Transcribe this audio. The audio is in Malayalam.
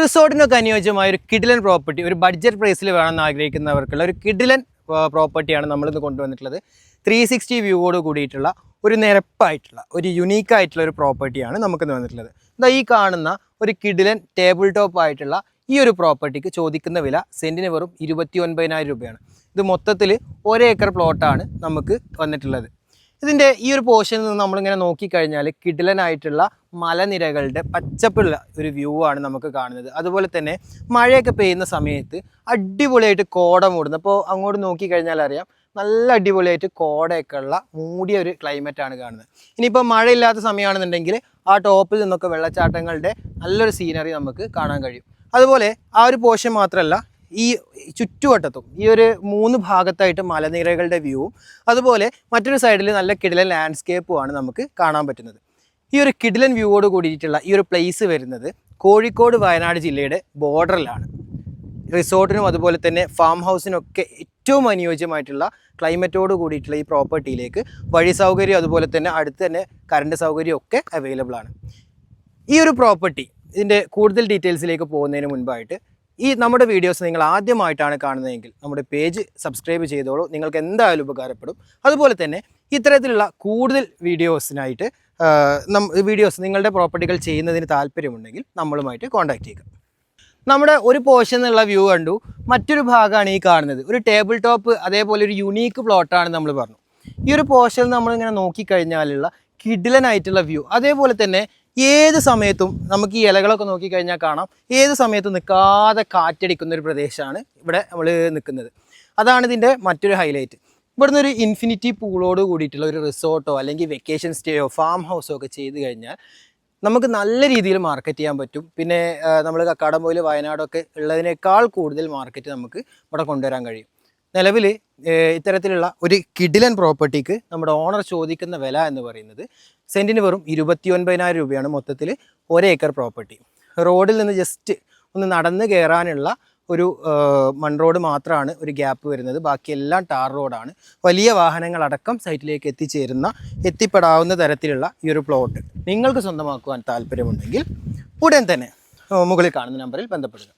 റിസോർട്ടിനൊക്കെ അനുയോജ്യമായ ഒരു കിഡിലൻ പ്രോപ്പർട്ടി ഒരു ബഡ്ജറ്റ് പ്രൈസിൽ വേണമെന്ന് ആഗ്രഹിക്കുന്നവർക്കുള്ള ഒരു കിഡിലൻ പ്രോപ്പർട്ടിയാണ് നമ്മളിന്ന് കൊണ്ടുവന്നിട്ടുള്ളത്. ത്രീ സിക്സ്റ്റി വ്യൂവോട് കൂടിയിട്ടുള്ള ഒരു നിരപ്പായിട്ടുള്ള ഒരു യുണീക്ക് ആയിട്ടുള്ള ഒരു പ്രോപ്പർട്ടിയാണ് നമുക്കിന്ന് വന്നിട്ടുള്ളത്. ഇതാ ഈ കാണുന്ന ഒരു കിഡിലൻ ടേബിൾ ടോപ്പ് ആയിട്ടുള്ള ഈ ഒരു പ്രോപ്പർട്ടിക്ക് ചോദിക്കുന്ന വില സെന്റിന് വെറും ഇരുപത്തി ഒൻപതിനായിരം രൂപയാണ്. ഇത് മൊത്തത്തിൽ ഒരേക്കർ പ്ലോട്ടാണ് നമുക്ക് വന്നിട്ടുള്ളത്. ഇതിന്റെ ഈ ഒരു പോർഷനിൽ നിന്ന് നമ്മളിങ്ങനെ നോക്കിക്കഴിഞ്ഞാൽ കിടിലനായിട്ടുള്ള മലനിരകളുടെ പച്ചപ്പുള്ള ഒരു വ്യൂ ആണ് നമുക്ക് കാണുന്നത്. അതുപോലെ തന്നെ മഴയൊക്കെ പെയ്യുന്ന സമയത്ത് അടിപൊളിയായിട്ട് കോട മൂടുന്നു അപ്പോൾ അങ്ങോട്ട് നോക്കിക്കഴിഞ്ഞാൽ അറിയാം നല്ല അടിപൊളിയായിട്ട് കോടയൊക്കെ ഉള്ള മൂടിയ ഒരു ആണ് കാണുന്നത്. ഇനിയിപ്പോൾ മഴയില്ലാത്ത സമയമാണെന്നുണ്ടെങ്കിൽ ആ ടോപ്പിൽ നിന്നൊക്കെ വെള്ളച്ചാട്ടങ്ങളുടെ നല്ലൊരു സീനറി നമുക്ക് കാണാൻ കഴിയും. അതുപോലെ ആ ഒരു പോർഷൻ മാത്രമല്ല ഈ ചുറ്റുവട്ടത്തും ഈ ഒരു മൂന്ന് ഭാഗത്തായിട്ട് മലനിരകളുടെ വ്യൂവും അതുപോലെ മറ്റൊരു സൈഡിൽ നല്ല കിടിലൻ ലാൻഡ്സ്കേപ്പുമാണ് നമുക്ക് കാണാൻ പറ്റുന്നത്. ഈ ഒരു കിടിലൻ വ്യൂവോട് കൂടിയിട്ടുള്ള ഈ ഒരു പ്ലേസ് വരുന്നത് കോഴിക്കോട് വയനാട് ജില്ലയുടെ ബോർഡറിലാണ് റിസോർട്ടിനും അതുപോലെ തന്നെ ഫാം ഹൗസിനൊക്കെ ഏറ്റവും അനുയോജ്യമായിട്ടുള്ള ക്ലൈമറ്റോട് കൂടിയിട്ടുള്ള ഈ പ്രോപ്പർട്ടിയിലേക്ക് വഴി സൗകര്യം അതുപോലെ തന്നെ അടുത്ത് തന്നെ കറണ്ട് സൗകര്യം ഒക്കെ അവൈലബിൾ ആണ്. ഈ ഒരു പ്രോപ്പർട്ടി ഇതിന്റെ കൂടുതൽ ഡീറ്റെയിൽസിലേക്ക് പോകുന്നതിന് മുൻപായിട്ട് ഈ നമ്മുടെ വീഡിയോസ് നിങ്ങൾ ആദ്യമായിട്ടാണ് കാണുന്നതെങ്കിൽ നമ്മുടെ പേജ് സബ്സ്ക്രൈബ് ചെയ്തോളൂ. നിങ്ങൾക്ക് എന്തായാലും ഉപകാരപ്പെടും. അതുപോലെ തന്നെ ഇത്തരത്തിലുള്ള കൂടുതൽ വീഡിയോസിനായിട്ട് വീഡിയോസ് നിങ്ങളുടെ പ്രോപ്പർട്ടികൾ ചെയ്യുന്നതിന് താല്പര്യമുണ്ടെങ്കിൽ നമ്മളുമായിട്ട് കോൺടാക്റ്റ് ചെയ്യുക. നമ്മുടെ ഒരു പോർഷൻ എന്നുള്ള വ്യൂ കണ്ടു. മറ്റൊരു ഭാഗമാണ് ഈ കാണുന്നത്. ഒരു ടേബിൾ ടോപ്പ് അതേപോലെ ഒരു യുണീക്ക് പ്ലോട്ടാണ് നമ്മൾ പറഞ്ഞു. ഈ ഒരു പോർഷൻ നമ്മളിങ്ങനെ നോക്കിക്കഴിഞ്ഞാലുള്ള കിഡിലനായിട്ടുള്ള വ്യൂ അതേപോലെ തന്നെ ഏത് സമയത്തും നമുക്ക് ഈ ഇലകളൊക്കെ നോക്കിക്കഴിഞ്ഞാൽ കാണാം. ഏത് സമയത്തും നിൽക്കാതെ കാറ്റടിക്കുന്ന ഒരു പ്രദേശമാണ് ഇവിടെ നമ്മൾ നിൽക്കുന്നത്. അതാണ് ഇതിന്റെ മറ്റൊരു ഹൈലൈറ്റ് ഇവിടുന്ന് ഒരു ഇൻഫിനിറ്റി പൂളോട് കൂടിയിട്ടുള്ള ഒരു റിസോർട്ടോ അല്ലെങ്കിൽ വെക്കേഷൻ സ്റ്റേയോ ഫാം ഹൗസോ ഒക്കെ ചെയ്ത് കഴിഞ്ഞാൽ നമുക്ക് നല്ല രീതിയിൽ മാർക്കറ്റ് ചെയ്യാൻ പറ്റും. പിന്നെ നമ്മൾ കക്കാടംപോയിൽ വയനാടൊക്കെ ഉള്ളതിനേക്കാൾ കൂടുതൽ മാർക്കറ്റ് നമുക്ക് ഇവിടെ കൊണ്ടുവരാൻ കഴിയും. നിലവിൽ ഇത്തരത്തിലുള്ള ഒരു കിഡിലൻ പ്രോപ്പർട്ടിക്ക് നമ്മുടെ ഓണർ ചോദിക്കുന്ന വില എന്ന് പറയുന്നത് സെന്റിന് വെറും ഇരുപത്തി ഒൻപതിനായിരം രൂപയാണ് മൊത്തത്തിൽ ഒരേക്കർ പ്രോപ്പർട്ടി. റോഡിൽ നിന്ന് ജസ്റ്റ് ഒന്ന് നടന്ന് കയറാനുള്ള ഒരു മൺ റോഡ് മാത്രമാണ് ഒരു ഗ്യാപ്പ് വരുന്നത്. ബാക്കിയെല്ലാം ടാർ റോഡാണ്. വലിയ വാഹനങ്ങളടക്കം സൈറ്റിലേക്ക് എത്തിച്ചേരുന്ന എത്തിപ്പെടാവുന്ന തരത്തിലുള്ള ഈ ഒരു പ്ലോട്ട് നിങ്ങൾക്ക് സ്വന്തമാക്കുവാൻ താല്പര്യമുണ്ടെങ്കിൽ ഉടൻ തന്നെ മുകളിൽ കാണുന്ന നമ്പറിൽ ബന്ധപ്പെടുക.